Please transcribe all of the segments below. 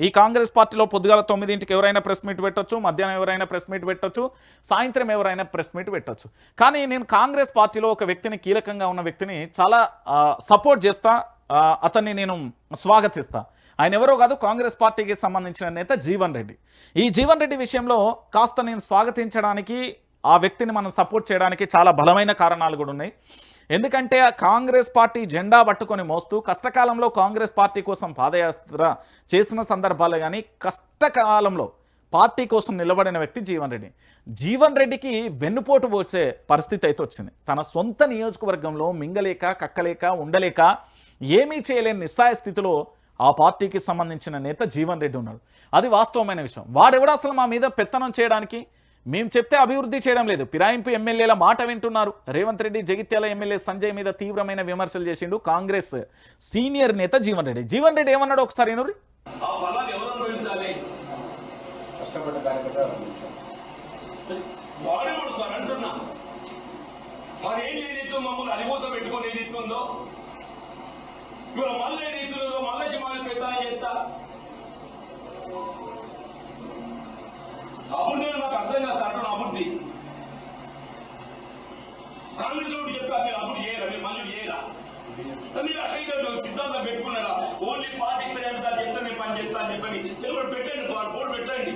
ఈ కాంగ్రెస్ పార్టీలో పొద్దుగాల తొమ్మిదింటికి ఎవరైనా ప్రెస్ మీట్ పెట్టొచ్చు మధ్యాహ్నం ఎవరైనా ప్రెస్ మీట్ పెట్టొచ్చు సాయంత్రం ఎవరైనా ప్రెస్ మీట్ పెట్టొచ్చు. కానీ నేను కాంగ్రెస్ పార్టీలో ఒక వ్యక్తిని కీలకంగా ఉన్న వ్యక్తిని చాలా సపోర్ట్ చేస్తా అతన్ని నేను స్వాగతిస్తా. ఆయన ఎవరో కాదు కాంగ్రెస్ పార్టీకి సంబంధించిన నేత జీవన్ రెడ్డి. ఈ జీవన్ రెడ్డి విషయంలో కాస్త నేను స్వాగతించడానికి ఆ వ్యక్తిని మనం సపోర్ట్ చేయడానికి చాలా బలమైన కారణాలు కూడా ఉన్నాయి. ఎందుకంటే ఆ కాంగ్రెస్ పార్టీ జెండా పట్టుకొని మోస్తూ కష్టకాలంలో కాంగ్రెస్ పార్టీ కోసం పాదయాత్ర చేసిన సందర్భాలు కానీ కష్టకాలంలో పార్టీ కోసం నిలబడిన వ్యక్తి జీవన్ రెడ్డి. జీవన్ రెడ్డికి వెన్నుపోటు పోసే పరిస్థితి అయితే వచ్చింది. తన సొంత నియోజకవర్గంలో మింగలేక కక్కలేక ఉండలేక ఏమీ చేయలేని నిస్సాయ స్థితిలో ఆ పార్టీకి సంబంధించిన నేత జీవన్ రెడ్డి ఉన్నాడు. అది వాస్తవమైన విషయం. వాడెవడు అసలు మా మీద పెత్తనం చేయడానికి మేము చెప్తే అభివృద్ధి చేయడం లేదు. ఫిరాయింపు ఎమ్మెల్యేల మాట వింటున్నారు. రేవంత్ రెడ్డి జగిత్యాల ఎమ్మెల్యే సంజయ్ మీద తీవ్రమైన విమర్శలు చేసిండు కాంగ్రెస్ సీనియర్ నేత జీవన్ రెడ్డి. జీవన్ రెడ్డి ఏమన్నాడు ఒకసారి వినుర్రి. ఆ ఫలాన్ని ఎవరు అనుభవించాలి కష్టపడ్డ కార్యకర్త. వాడే కూడా సార్ అంటున్నా. మరి ఏం ఏదైతే మమ్మల్ని అరిమూత పెట్టుకొని ఏదైతుందో ఇవాళ మళ్ళీ ఏదైతుందో మళ్ళీ మన పెద్ద చేస్తా అప్పుడు నేను నాకు అర్థం కాదు సార్ అంటున్నా అభివృద్ధి కాంగ్రెస్ చెప్తా మీరు అప్పుడు చేయరా మీరు మళ్ళీ చేయరా మీరు అట్లా సిద్ధాంతం పెట్టుకున్నారా? ఓన్లీ పార్టీ ప్రేమితా చెప్తా నేను పని చేస్తా అని చెప్పని ఎవరు పెట్టండి బోర్డు పెట్టండి.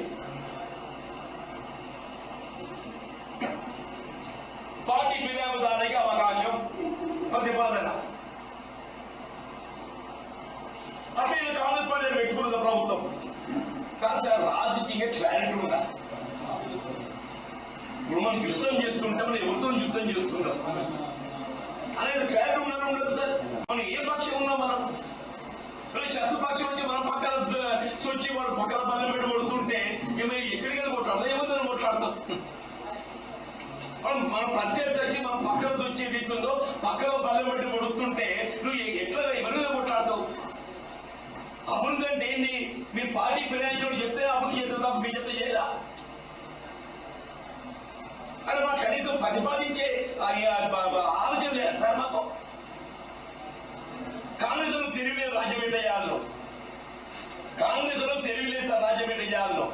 పార్టీ ఫిర్యాదుదారునికి అవకాశం ప్రతిపాదన. అసలు కాంగ్రెస్ పార్టీ పెట్టుకున్నది ప్రభుత్వం. కాదు సార్ రాజకీయ క్లారిటీ ఉందా? ఇప్పుడు మనం యుద్ధం చేస్తుంటే మనం ఎవరితో యుద్ధం చేస్తుంటాం. అనేది క్లారిటీ ఉన్నా ఉండదు సార్. మనం ఏ పక్షం ఉన్నాం మనం. శత్రుపక్షం వచ్చి మనం పక్కన వచ్చి వాడు పక్కన బల్ల పెట్టి కొడుతుంటే ఏమైనా ఎక్కడికైనా కొట్లాడతాం ఏముందని కొట్లాడతాం? మనం మన ప్రత్యర్థి వచ్చి మనం పక్కన వచ్చి ఏదైతుందో పక్కన బల్ల పెట్టి కొడుతుంటే నువ్వు ఎట్లా ఎవరిగా కొట్లాడతావు? అభివృద్ధి అంటే ఏంది మీ పార్టీ ఫినాన్షియల్ చెప్తే అభివృద్ధి చేస్తా మీ చెప్తే చేయరా? ప్రతిపాదించే ఆలోచన లేదు. సార్ కాంగ్రెసులు తెలివి తెలివిలేదు రాజ్యం ఎట్లా చేయాలో కాంగ్రెస్ తెలివిలేదు సార్ చేయాలో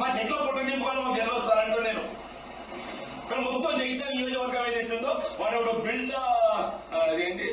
మాకు ఎట్లా పుట్ట నింపుకోవాలో మాకు తెలియదు నేను. ఇక్కడ మొత్తం జగిత్యాల నియోజకవర్గం ఏదైతుందో వాడు బిల్డ్ అదేంటి?